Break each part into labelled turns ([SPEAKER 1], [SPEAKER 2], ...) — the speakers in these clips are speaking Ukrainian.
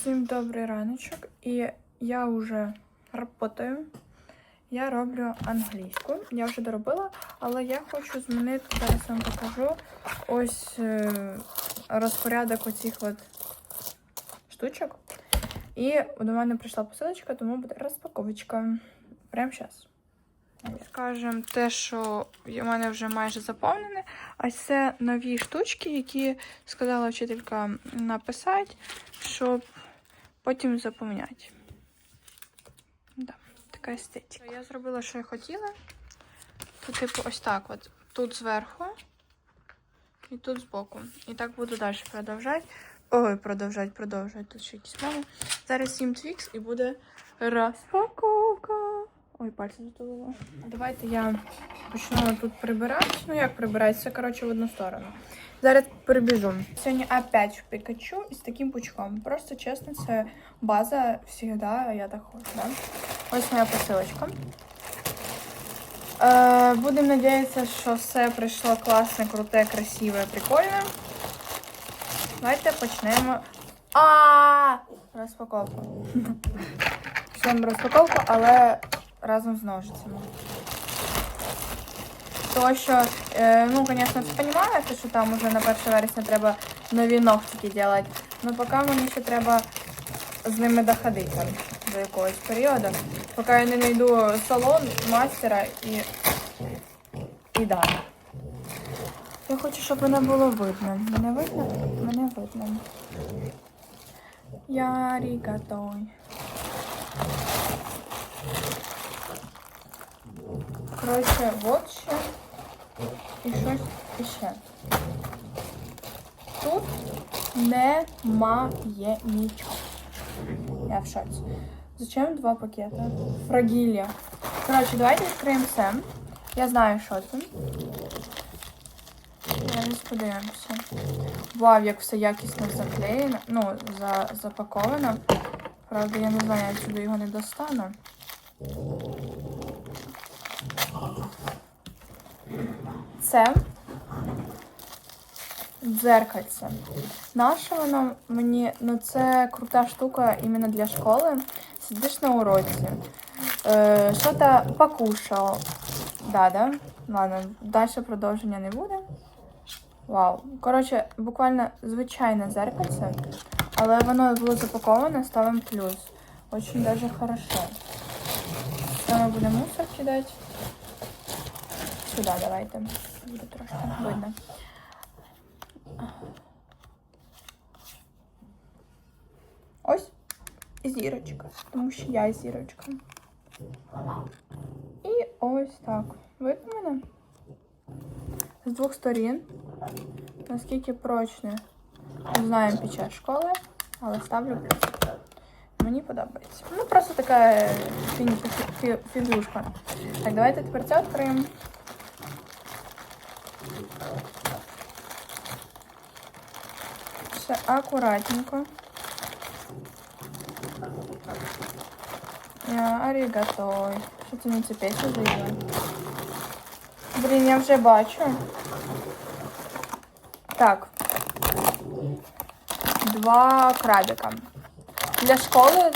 [SPEAKER 1] Всім добрий раночок, і я вже працюю. Я роблю англійську. Я вже доробила, але я хочу змінити, зараз вам покажу ось е, розпорядок оцих от штучок. І до мене прийшла посилочка, тому буде розпаковочка. Прямо зараз. Скажем, те, що у мене вже майже заповнене, а це нові штучки, які сказала вчителька написати, щоб потім заповняти. Да, така естетика. Я зробила, що я хотіла. Тут, типу, ось так от. Тут зверху і тут збоку. І так буду далі продовжати. Ой, продовжати, продовжувати. Тут ще якісь мови. Зараз 7 твікс і буде розпаковка. Ой, пальці затулила. Давайте я почну тут прибирати. Ну, як прибирати? Це, коротше, в одну сторону. Зараз прибіжу. Сьогодні опять в Пікачу із таким пучком. Просто чесно, це база завжди, я так хочу. Да? Ось моя посилочка. Е, будемо надіятися, що все прийшло класне, круте, красиве, прикольне. Давайте почнемо. А розпаковку. Почнемо розпаковку, але разом з ножицями. Тому що, е, ну, звісно, ви розумієте, що там уже на 1 вересня треба нові ногтики робити. Ну, поки мені ще треба з ними доходити до якогось періоду. Поки я не знайду салон, мастера і. І далі. Я хочу, щоб мене було видно. Мене видно? Мене видно. Я рігатой. Коротше, от ще. І щось іще. Тут немає нічого. Я в шоці. Зачем два пакета? Фрагілія. Коротше, давайте відкриємо все. Я знаю, що це. Зараз подивимося. Вау, як все якісно заклеєно. Ну, за, запаковано. Правда, я не знаю, я сюди його не достану. Це дзеркальце. Наше воно мені, ну це крута штука іменно для школи. Сидиш на уроці. Е, Що-то покушав. Да, да? Ладно, далі продовження не буде. Вау. Коротше, буквально звичайне зеркальце, але воно було запаковане, ставимо плюс. Очень даже хорошо. Ми будемо мусор кидати. Сюди давайте. Буде трошки видно. Ось зірочка, тому що я зірочка. І ось так. Видно мене? З двох сторін. Наскільки прочне, не знаємо під час школи, але ставлю плюс. Мені подобається. Ну, просто така фі- фі- фі- фігушка. Так, давайте тепер це відкриємо. Все акуратненько. Я арігатой. Що це не цю песню заїла? Блін, я вже бачу. Так. Два крабика. Для школи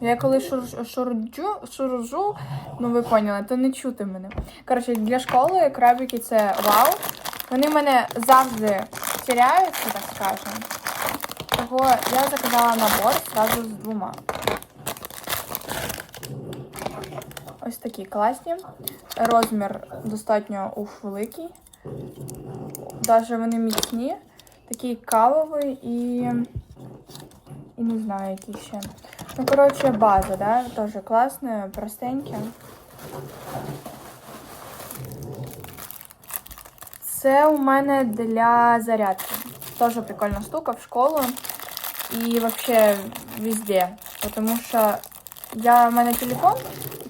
[SPEAKER 1] я коли шур- шурджу, шуржу, ну ви поняли, то не чути мене. Коротше, для школи крабики це вау. Вони мене завжди теряються, так скажемо. Того я заказала набор зразу з двома. Ось такі класні. Розмір достатньо уф великий. Даже вони міцні. Такий кавовий і. І не знаю, які ще. Ну, коротше, база, да? Теж класне, простеньке. Це у мене для зарядки. Теж прикольна штука в школу і взагалі везде. Тому що я, в мене телефон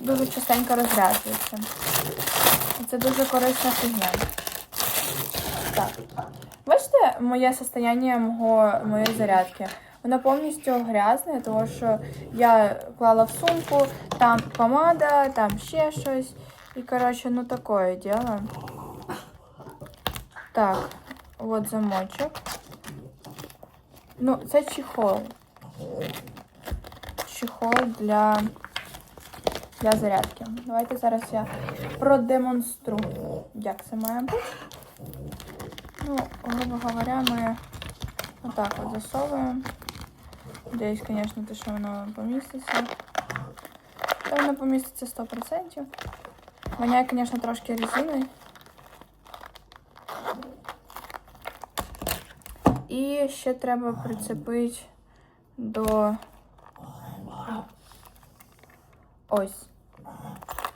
[SPEAKER 1] дуже частенько розряджується. І це дуже корисна фігня. Так. Бачите моє состояние мого, моєї зарядки? Воно повністю грязне, тому що я клала в сумку, там помада, там ще щось. І, коротше, ну таке діло. Так, от замочок. Ну, це чехол. чехол для, для зарядки. Давайте зараз я продемонструю, як це має бути. Ну, грубо говоря, ми отак от засовуємо. Надеюсь, конечно, те, що воно поміститься. Та воно поміститься 100%. Воняє, конечно, трошки резиною. І ще треба прицепити до ось.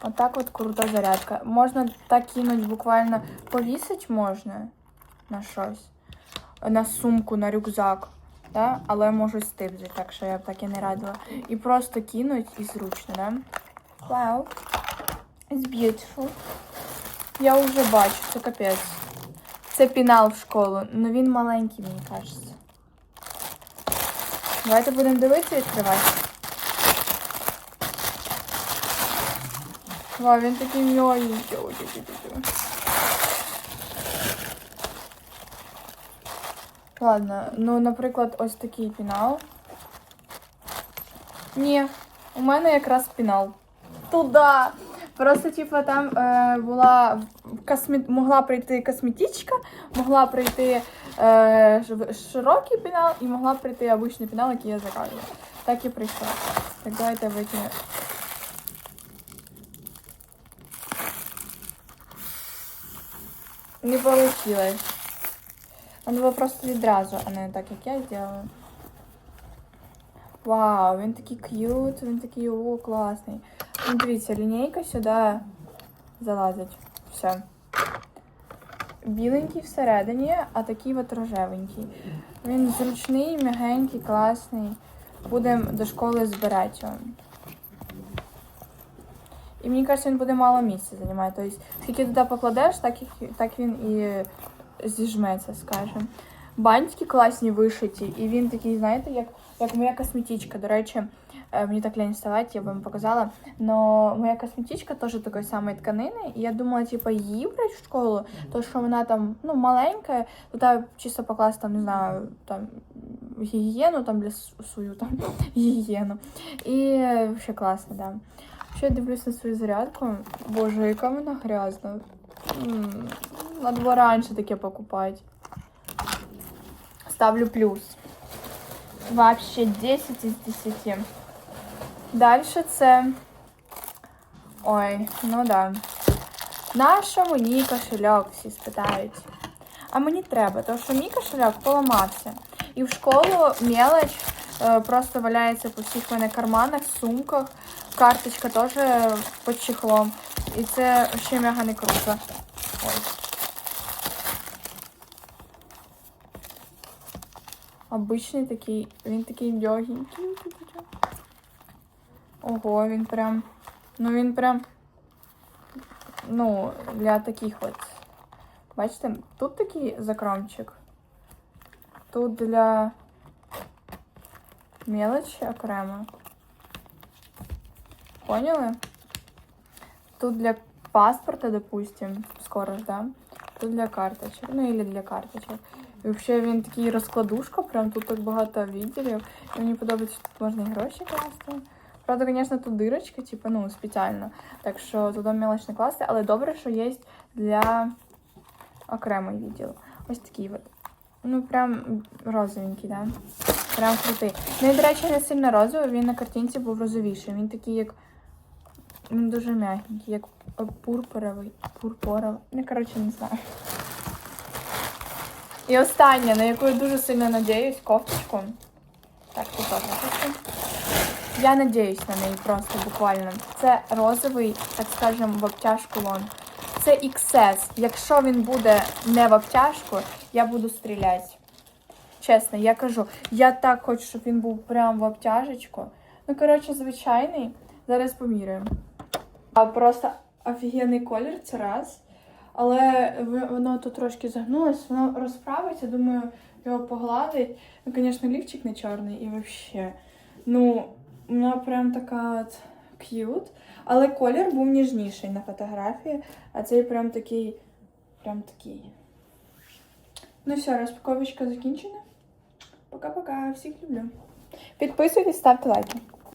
[SPEAKER 1] Отак от крута зарядка. Можна так кинуть, буквально повісить можна на щось. На сумку, на рюкзак. Да? Але можу стибзити, так що я б так і не радила. І просто кинуть і зручно, да? Wow. It's beautiful. Я вже бачу, це капець. Це пінал в школу. Ну він маленький, мені кажеться. Давайте будемо дивитися і відкривати. Вау, він такий. Ой-ой-ой-ой. Ладно, ну, наприклад, ось такий пінал. Ні, у мене якраз пінал. Туда. Просто, типу, там е, була космі... могла прийти косметичка, могла прийти е, широкий пінал і могла прийти обичний пінал, який я заказувала. Так і прийшла. Так, давайте витягнемо. Не получилось. Надо було просто відразу, а не так, як я зробила. Вау, він такий к'ют, він такий о, класний. Ну, дивіться, лінійка сюди залазить. Все. Біленький всередині, а такий от рожевенький. Він зручний, м'ягенький, класний. Будемо до школи збирати його. І мені кажется, він буде мало місця займати. Тобто, скільки туди покладеш, так, і, так він і зіжметься, скажімо. Бантики класні вишиті, і він такий, знаєте, як, як моя косметичка. До речі, е, мені так лень вставати, я вам показала. Но моя косметичка теж такої самої тканини. І я думала, типу, її брати в школу, то що вона там ну, маленька, туди чисто покласти, там, не знаю, там гігієну там для свою там гігієну. І ще класно, да. Ще я дивлюсь на свою зарядку. Боже, яка вона грязна. М, Надо було раніше таке покупати. Ставлю плюс. Вообще 10 із 10. Дальше це. Ой, ну да. Нащо мені кошельок всі спитають? А мені треба, тому що мій кошельок поламався. І в школу мелоч е, просто валяється по всіх мене карманах, сумках. Карточка теж під чехлом. І це ще мега не круто. Ой. Обичний такий, він такий легенький. Ого, він прям. Ну він прям. Ну, для таких от. Бачите, тут такий закромчик. Тут для мелочі окремо. Поняли? Тут для паспорта, допустим, скоро ж, да? Тут для карточек. Ну, или для карточек. І взагалі він такий розкладушка, прям тут так багато відділів. І мені подобається, що тут можна і гроші класти. Правда, звісно, тут дирочка, типу, ну, спеціально. Так що туди мелочно класти, але добре, що є для окремий відділ. Ось такий от. Ну, прям розовенький, да? Прям крутий. Ну і, до речі, не сильно розовий, він на картинці був розовіший. Він такий, як. Він дуже м'ягенький, як пурпуровий. Пурпуровий. Ну, коротше, не знаю. І останнє, на яку я дуже сильно надіюсь, кофточку. Так, тут теж хочу. Я надіюсь на неї просто буквально. Це розовий, так скажемо, в обтяжку лон. Це XS. Якщо він буде не в обтяжку, я буду стріляти. Чесно, я кажу, я так хочу, щоб він був прям в обтяжечку. Ну, коротше, звичайний. Зараз поміряємо. А просто офігенний колір це раз. Але воно тут трошки загнулось, воно розправиться, думаю, його погладить. Ну, звісно, лівчик не чорний і взагалі. Ну, вона прям така от к'ют. Але колір був ніжніший на фотографії, а цей прям такий. Прям такий. Ну все, розпаковочка закінчена. Пока-пока, всіх люблю. Підписуйтесь, ставте лайки.